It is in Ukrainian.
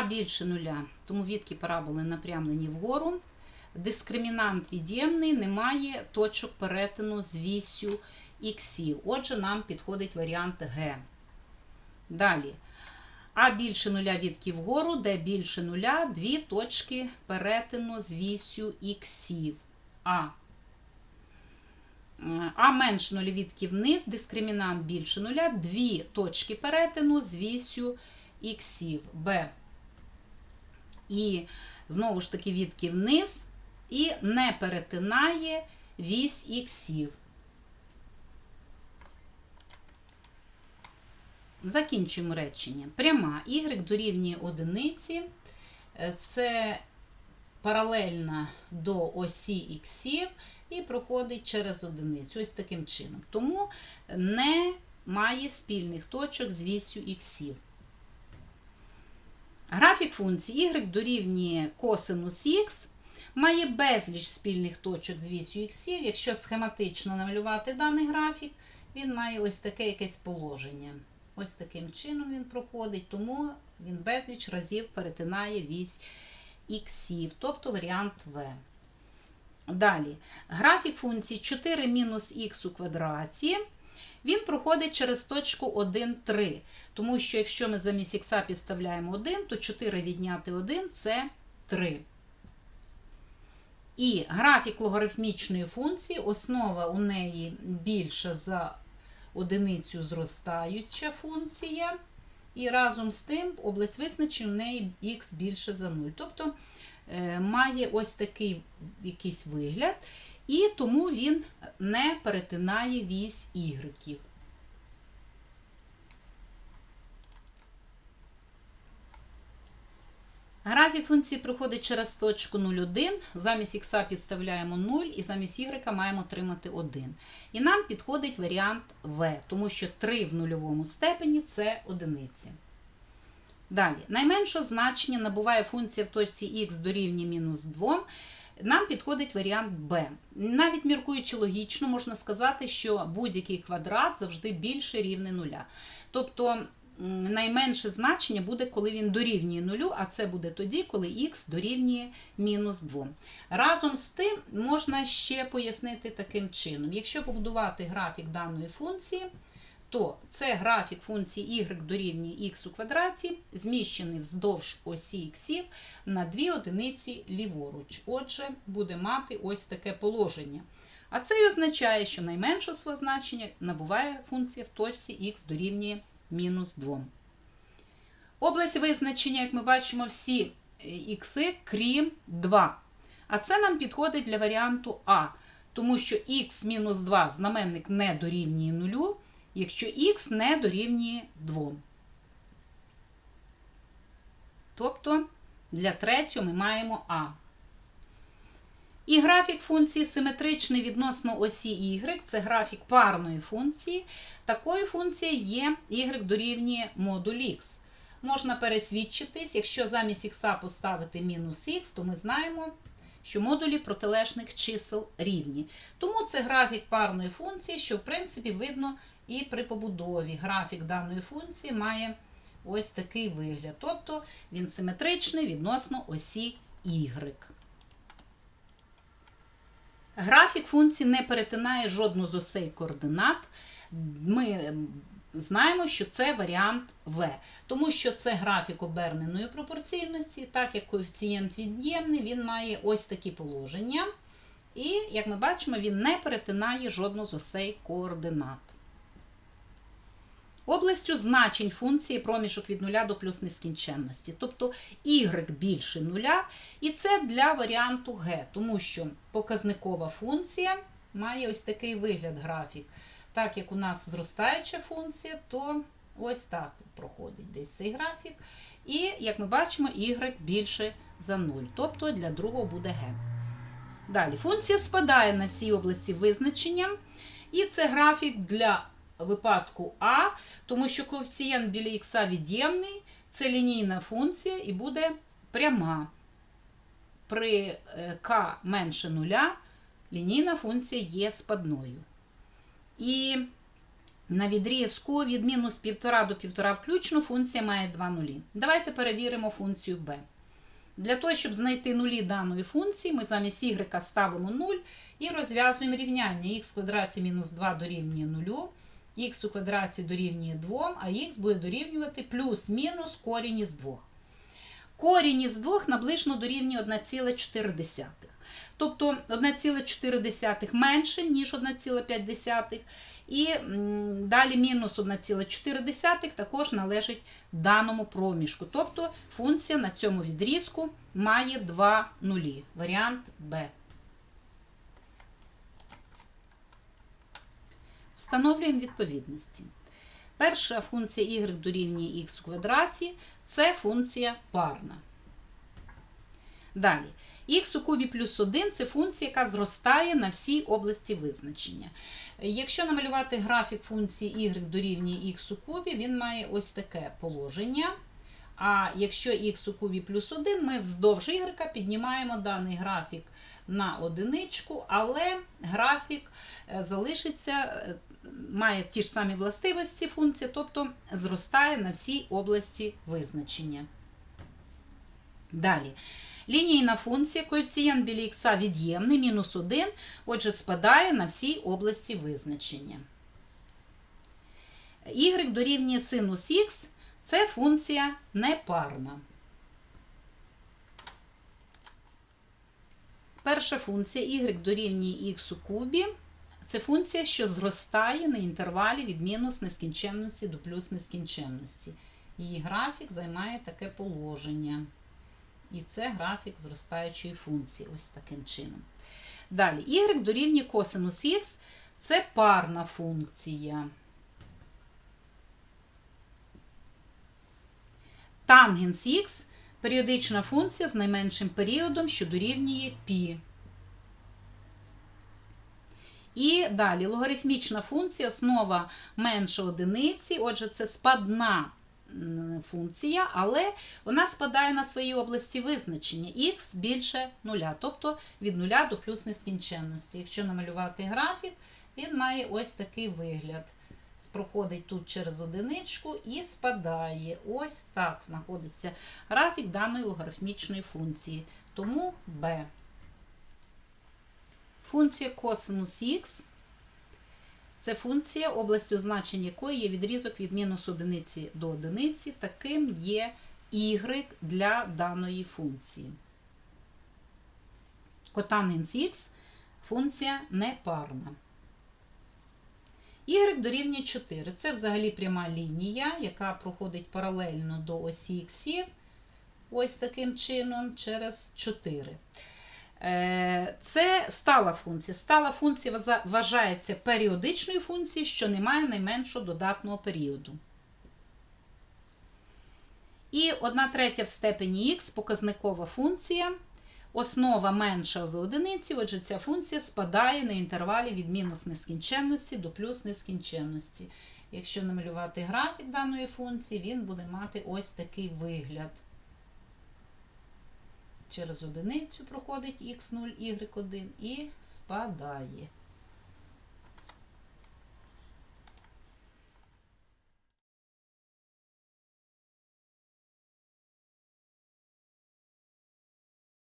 А більше нуля, тому відки параболи напрямлені вгору. Дискримінант від'ємний, немає точок перетину з вісю іксів. Отже, нам підходить варіант Г. Далі. А більше нуля відки вгору, де більше нуля, дві точки перетину з вісю іксів. А. Е, А менше нуля відки вниз, дискримінант більше нуля, дві точки перетину з вісю іксів. Б. І знову ж таки відки вниз і не перетинає вісь іксів. Закінчуємо речення. Пряма y дорівнює одиниці. Е, Це паралельна до осі іксів і проходить через одиницю. Ось таким чином. Тому не має спільних точок з вісю іксів. Графік функції y дорівнює косинус х має безліч спільних точок з вісю іксів. Якщо схематично намалювати даний графік, він має ось таке якесь положення. Ось таким чином він проходить, тому він безліч разів перетинає вісь іксів, тобто варіант В. Далі, графік функції 4 мінус х у квадраті. Він проходить через точку 1, 3. Тому що якщо ми замість х підставляємо 1, то 4 відняти 1 це 3. І графік логарифмічної функції, основа у неї більша за одиницю зростаюча функція. І разом з тим область визначення у неї х більше за 0. Тобто е, має ось такий якийсь вигляд, і тому він не перетинає вісь ігреків. Графік функції проходить через точку 0,1. Замість х підставляємо 0 і замість y маємо отримати 1. І нам підходить варіант В, тому що 3 в нульовому степені це одиниці. Далі, найменше значення набуває функція в точці х дорівнює мінус 2. Нам підходить варіант Б. Навіть міркуючи логічно, можна сказати, що будь-який квадрат завжди більше рівне нуля. Тобто найменше значення буде, коли він дорівнює нулю, а це буде тоді, коли х дорівнює мінус 2. Разом з тим можна ще пояснити таким чином. Якщо побудувати графік даної функції, то це графік функції y дорівнює х у квадраті, зміщений вздовж осі х на дві одиниці ліворуч. Отже, буде мати ось таке положення. А це і означає, що найменше своє значення набуває функція в точці х дорівнює мінус 2. Область визначення, як ми бачимо, всі ікси, крім 2. А це нам підходить для варіанту А, тому що х мінус 2 знаменник не дорівнює 0, якщо х не дорівнює 2. Тобто для третього ми маємо А. І графік функції симетричний відносно осі y це графік парної функції. Такою функцією є y дорівнює модуль х. Можна пересвідчитись, якщо замість х поставити мінус х, то ми знаємо, що модулі протилежних чисел рівні. Тому це графік парної функції, що, в принципі, видно і при побудові. Графік даної функції має ось такий вигляд. Тобто він симетричний відносно осі y. Графік функції не перетинає жодну з осей координат. Ми знаємо, що це варіант В, тому що це графік оберненої пропорційності, так як коефіцієнт від'ємний, він має ось такі положення. І, як ми бачимо, він не перетинає жодну з осей координат. Областю значень функції проміжок від 0 до плюс нескінченності. Тобто y більше 0, і це для варіанту Г, тому що показникова функція має ось такий вигляд графік. Так як у нас зростаюча функція, то ось так проходить десь цей графік. І, як ми бачимо, y більше за 0. Тобто для другого буде Г. Далі, функція спадає на всі області визначення. І це графік для випадку А, тому що коефіцієнт біля х від'ємний, це лінійна функція і буде пряма. При k менше нуля лінійна функція є спадною. І На відрізку від мінус 1,5 до 1,5 включно функція має 2 нулі. Давайте перевіримо функцію b. Для того, щоб знайти нулі даної функції, ми замість y ставимо 0 і розв'язуємо рівняння. х квадраті мінус 2 дорівнює 0, х у квадраті дорівнює 2, а х буде дорівнювати плюс-мінус корінь із 2. Корінь із 2 наближено дорівнює 1,4. Тобто 1,4 менше, ніж 1,5. І далі мінус 1,4 також належить даному проміжку. Тобто функція на цьому відрізку має 2 нулі. Варіант Б. Встановлюємо відповідності. Перша функція y дорівнює х у квадраті це функція парна. Далі, х у кубі плюс 1 це функція, яка зростає на всій області визначення. Якщо намалювати графік функції y дорівнює х у кубі, він має ось таке положення. А якщо х у кубі плюс 1, ми вздовж y піднімаємо даний графік на одиничку, але графік е, залишиться, е, має ті ж самі властивості функції, тобто зростає на всій області визначення. Далі. Лінійна функція, коефіцієнт біля х від'ємний, мінус 1, отже, спадає на всій області визначення. y дорівнює синус х це функція непарна. Перша функція y дорівнює х у кубі. Це функція, що зростає на інтервалі від мінус нескінченності до плюс нескінченності. Її графік займає таке положення. І це графік зростаючої функції, ось таким чином. Далі, y дорівнює косинус х це парна функція. Тангенс х періодична функція з найменшим періодом, що дорівнює π. І далі логарифмічна функція, основа менше одиниці, отже, це спадна функція, але вона спадає на свої області визначення х більше нуля, тобто від нуля до плюс нескінченності. Якщо намалювати графік, він має ось такий вигляд. Проходить тут через одиничку і спадає. Ось так знаходиться графік даної логарифмічної функції. Тому b. Функція косинус х це функція, областю значення якої є відрізок від мінус одиниці до одиниці, таким є y для даної функції. Котангенс х функція непарна. Y дорівнює 4. Це взагалі пряма лінія, яка проходить паралельно до осі х, ось таким чином, через 4. Це стала функція. Стала функція вважається періодичною функцією, що не має найменшого додатного періоду. І 1 третя в степені х показникова функція. Основа менша за одиниці, отже, ця функція спадає на інтервалі від мінус нескінченності до плюс нескінченності. Якщо намалювати графік даної функції, він буде мати ось такий вигляд. Через одиницю проходить х0, y1 і спадає.